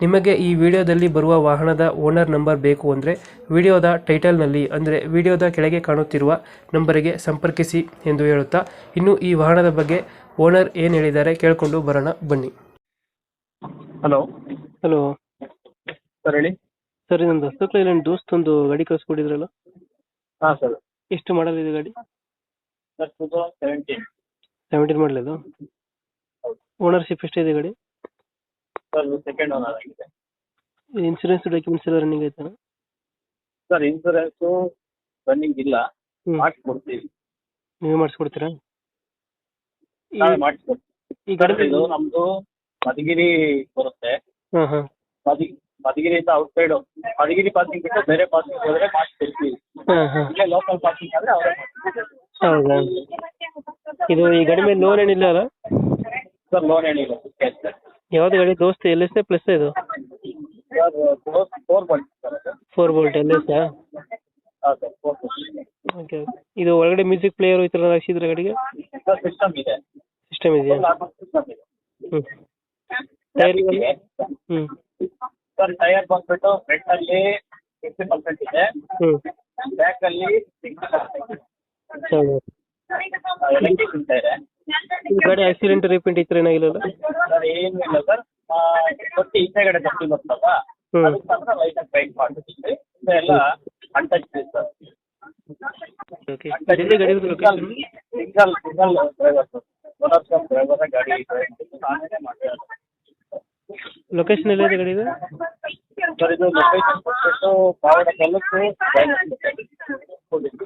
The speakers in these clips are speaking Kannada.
ನಿಮಗೆ ಈ ವಿಡಿಯೋದಲ್ಲಿ ಬರುವ ವಾಹನದ ಓನರ್ ನಂಬರ್ ಬೇಕು ಅಂದರೆ ವಿಡಿಯೋದ ಟೈಟಲ್ನಲ್ಲಿ ಅಂದರೆ ವಿಡಿಯೋದ ಕೆಳಗೆ ಕಾಣುತ್ತಿರುವ ನಂಬರಿಗೆ ಸಂಪರ್ಕಿಸಿ ಎಂದು ಹೇಳುತ್ತಾ ಇನ್ನು ಈ ವಾಹನದ ಬಗ್ಗೆ ಓನರ್ ಏನು ಹೇಳಿದ್ದಾರೆ ಕೇಳಿಕೊಂಡು ಬರೋಣ ಬನ್ನಿ. ಹಲೋ. ಹಲೋ. ಸರ್ ಹೇಳಿ. ಸರ್ ಇದೊಂದು ಹತ್ತು ಇಲ್ಲೊಂದು ದೋಸ್ತ್ ಒಂದು ಗಾಡಿ ಕಳಿಸ್ಕೊಟ್ಟಿದ್ರಲ್ಲ? ಹಾಂ ಸರ್. ಎಷ್ಟು ಮಾಡಲ್ ಇದೆ ಗಾಡಿ? Sir two thousand seventeen seventeen ownership ಎಷ್ಟಿದೆ ಗಾಡಿ? ಸರ್ ಸೆಕೆಂಡ್ ಓನರ್ ಆಗಿದೆ. ಇನ್ಸೂರೆನ್ಸ್ ಡಾಕ್ಯುಮೆಂಟ್ಸ್ ಎಲ್ಲ ರನ್ನಿಂಗ್ ಆಯ್ತಾ? ಸರ್ ಇನ್ಸೂರೆನ್ಸು ರನ್ನಿಂಗ್ ಇಲ್ಲ. ಹ್ಞೂ ಮಾಡಿಸ್ಕೊಡ್ತೀವಿ. ನೀವು ಮಾಡಿಸ್ಕೊಡ್ತೀರಾ? ಈ- ನಾವೇ ಮಾಡಿಸ್ಕೊಡ್ತೀವಿ. ಈ ಗಾಡಿ ಇದು ನಮ್ದು ಮಧುಗಿರಿ ಬರುತ್ತೆ. ಹಾಂ ಹಾಂ. ಮಧು ಮಧುಗಿರಿಯಿಂದ ಔಟ್ ಸೈಡ್ ಮಧುಗಿರಿ ಪಾಸಿಂಗ್ ಬಿಟ್ಟು ಬೇರೆ ಪಾಸಿಂಗ್ ಹೋದ್ರೆ ಮಾಡಿಸ್ಕೊಡ್ತೀವಿ. ಹಾಂ ಹಾಂ. ಇಲ್ಲೇ ಲೋಕಲ್ ಪಾಸಿಂಗ್ ಆದ್ರೆ ಅವರೇ ಹೌದಾ? ಇದು ಈ ಗಾಡಿ ಮೇಲೆ ಲೋನ್ ಏನಿಲ್ಲ ಅಲ್ಲ? ಸರ್ ಲೋನ್ ಏನಿಲ್ಲ. ಕ್ಯಾಶ್ ಸರ್ ಯಾವ್ದು ಗಾಡಿ? ದೋಸ್ತ್ ಎಲ್ ಎಸ್ ಪ್ಲಸ್ ಇದು? ಫೋರ್ ಬಂಡಿ ಸರ್ ಅದು. ಫೋರ್ ಬೋಲ್ಟ್ ಎಲ್ ಎಸ್ ಹಾಂ ಸರ್ ಫೋರ್ ಬಂಡಿ ಓಕೆ ಇದು ಒಳಗಡೆ ಮ್ಯೂಸಿಕ್ ಪ್ಲೇಯರ್ ಈ ಥರ ಹಾಕ್ಸಿದ್ರೆ ಗಾಡಿಗೆ? ಸರ್ ಸಿಸ್ಟಮ್ ಇದೆ. ಸಿಸ್ಟಮ್ ಇದೆಯಾ? ಸಿಸ್ಟಮ್ ಇದೆ. ಹ್ಞೂ ಟೈರ್ ಹ್ಞೂ ಸರ್ ಟೈರ್ ಬಂದ್ಬಿಟ್ಟು ಫ್ರಂಟ್ ಅಲ್ಲಿ ಫಿಫ್ಟಿ ಪರ್ಸೆಂಟ್ ಇದೆ. ಹ್ಞೂ ಬ್ಯಾಕ್ ಅಲ್ಲಿ ಪರ್ಸೆಂಟ್ ಇದೆ. ಈ ಗಾಡಿ ಆಕ್ಸಿಡೆಂಟ್ ರಿಪೀಟ್ ಈ ಥರ ಏನಾಗಿಲ್ಲ ಸರ್ ಏನು ಇಲ್ಲ ಸರ್. ಅದಕ್ಕೆ ಮಾತ್ರ ಬ್ರೈಕ್ ಮಾಡ್ಬಿಟ್ಟಿದ್ವಿ. ಎಲ್ಲ ಅನ್ಟಚ್ ಇದೆ ಸರ್. ಓಕೆ ಎಲ್ಲಿ ಗಾಡಿ location single single driver sir. Owner cum driver ಗಾಡಿ ನಾನೇ ಮಾಡ್ತಾ ಲೊಕೇಶನ್ ಎಲ್ಲಿದೆ ಗಾಡಿ ಇದು? ಸರ್ ಇದು ಲೊಕೇಶನ್ ಬಂದ್ಬಿಟ್ಟು ಪಾವಡ ತಾಲೂಕು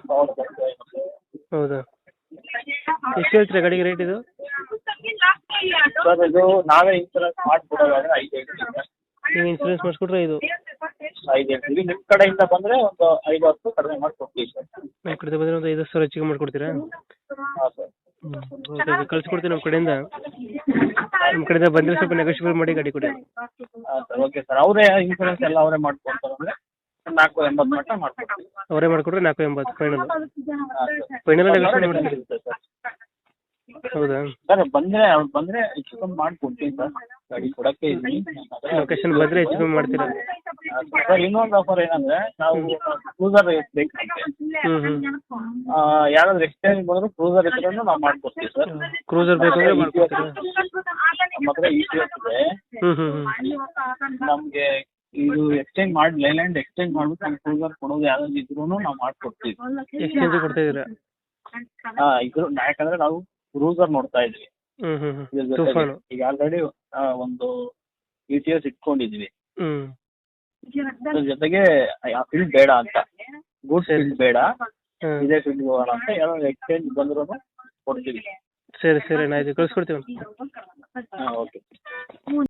ಪಾವಡ ತಾಲೂಕು ಹೌದಾ? ಎಷ್ಟು ಹೇಳ್ತೀರಾ ಗಾಡಿಗೆ ರೇಟ್ ಇದು? ಸರ್ ಇದು ನಾವೇ ಇನ್ಸೂರೆನ್ಸ್ ಮಾಡ್ಕೊಡೋದಾದ್ರೆ ಐದು ಹೇಳ್ತೀವಿ ನೀವು ಇನ್ಸೂರೆನ್ಸ್ ಮಾಡಿಸ್ಕೊಟ್ರೆ ಇದು ಐದು ಹೇಳ್ತೀವಿ ನಿಮ್ಮ ಕಡೆಯಿಂದ ಬಂದ್ರೆ ಒಂದು ಐದು ಹತ್ತು ಕಡಿಮೆ ಮಾಡ್ಕೊಡ್ತೀವಿ ಸರ್. ನಮ್ಮ ಕಡೆ ಬಂದರೆ ಒಂದು ಐದು ಸಾವಿರ ಹೆಚ್ಚಿಗೆ ಮಾಡಿಕೊಡ್ತೀರಾ? ಹಾಂ ಸರ್. ಓಕೆ ಕಳ್ಸಿಕೊಡ್ತೀನಿ ನಮ್ಮ ಕಡೆಯಿಂದ. ನಮ್ಮ ಕಡೆಯಿಂದ ಬಂದ್ರೆ ಸ್ವಲ್ಪ ನೆಗೋಷಿಯಬಲ್ ಮಾಡಿ ಗಾಡಿ ಕೊಡಿ. ಹಾಂ ಸರ್ ಓಕೆ ಸರ್. ಅವರೇ ಇನ್ಸೂರೆನ್ಸ್ ಎಲ್ಲ ಅವರೇ ಮಾಡ್ಕೊಡ್ತಾರೆ ನಾಲ್ಕು ಎಂಬತ್ತು ಮಟ್ಟ ಮಾಡ್ಕೊಡ್ತೀವಿ. ಅವರೇ ಮಾಡಿಕೊಟ್ರೆ ನಾಲ್ಕು ಎಂಬತ್ತು ಫೈನಲ್ ಫೈನಲ್ ನೆಗೋಷಿಯೇಟ್ ಮಾಡ್ತೀರಿ ಸರ್. ಹೌದಾ? ಸರ್ ಬಂದ್ರೆ ಅವ್ರು ಬಂದ್ರೆ ಹೆಚ್ಚು ಕಮ್ಮಿ ಮಾಡ್ಕೊಡ್ತೀನಿ ಸರ್. ಗಾಡಿ ಕೊಡಕ್ಕೆ ಇದ್ದೀನಿ. ಲೊಕೇಶನ್ ಬಂದರೆ ಹೆಚ್ಚು ಕಮ್ಮಿ ಮಾಡ್ತೀರಾ? ಸರ್ ಇನ್ನೊಂದು ಆಫರ್ ಏನಂದ್ರೆ ನಾವು ಕ್ರೂಸರ್ ಬೇಕಂತೆ. ಹ್ಞೂ ಹ್ಞೂ ಆ, ಯಾರಾದ್ರೂ ಎಕ್ಸ್ಚೇಂಜ್ ಬಂದ್ರು ಕ್ರೂಸರ್ ಇದ್ರೂ ನಾವು ಮಾಡ್ಕೊಡ್ತೀವಿ ಸರ್. ಕ್ರೂಸರ್ ಬೇಕಂದ್ರೆ ಮಾಡ್ಕೊಡ್ತೀರಾ ನಮ್ಮ ಹತ್ರ ಇ ಸಿ ಎಸ್ ಇದೆ ಹ್ಞೂ ಹ್ಞೂ ಹ್ಞೂ ನಮ್ಗೆ ಇದು ಎಕ್ಸ್ಚೇಂಜ್ ಮಾಡಿ ಲೈಲ್ಯಾಂಡ್ ಎಕ್ಸ್ಚೇಂಜ್ ಮಾಡ್ಬಿಟ್ಟು ನಮ್ಗೆ ಕ್ರೂಸರ್ ಕೊಡೋದು ಯಾವ್ದಾದ್ರು ಇದ್ರೂ ನಾವು ಮಾಡ್ಕೊಡ್ತೀವಿ. ಎಕ್ಸ್ಚೇಂಜ್ ಕೊಡ್ತಾ ಇದ್ದೀರಾ? ಹಾ ಇದ್ರು ಯಾಕಂದ್ರೆ ನಾವು ಕ್ರೂಸರ್ ನೋಡ್ತಾ ಇದ್ವಿ. ಈಗ ಆಲ್ರೆಡಿ ಒಂದು ಇಟಿಎಸ್ ಟಿ ಎಸ್ ಇಟ್ಕೊಂಡಿದ್ವಿ. ಅದ್ರ ಜೊತೆಗೆ ಆ ಫೀಲ್ಡ್ ಬೇಡ ಅಂತ. ಗೂಡ್ಸ್ ಫೀಲ್ಡ್ ಬೇಡ. ಇದೇ ಫೀಲ್ಡ್ ಹೋಗೋಣ ಅಂತ ಯಾವ್ದಾದ್ರು ಎಕ್ಸ್ಚೇಂಜ್ ಬಂದ್ರು ಕೊಡ್ತೀವಿ. ಸರಿ ಸರಿ ಆಯ್ತು ಕಳ್ಸ್ಕೊಡ್ತೀವಿ. ಹಾಂ ಓಕೆ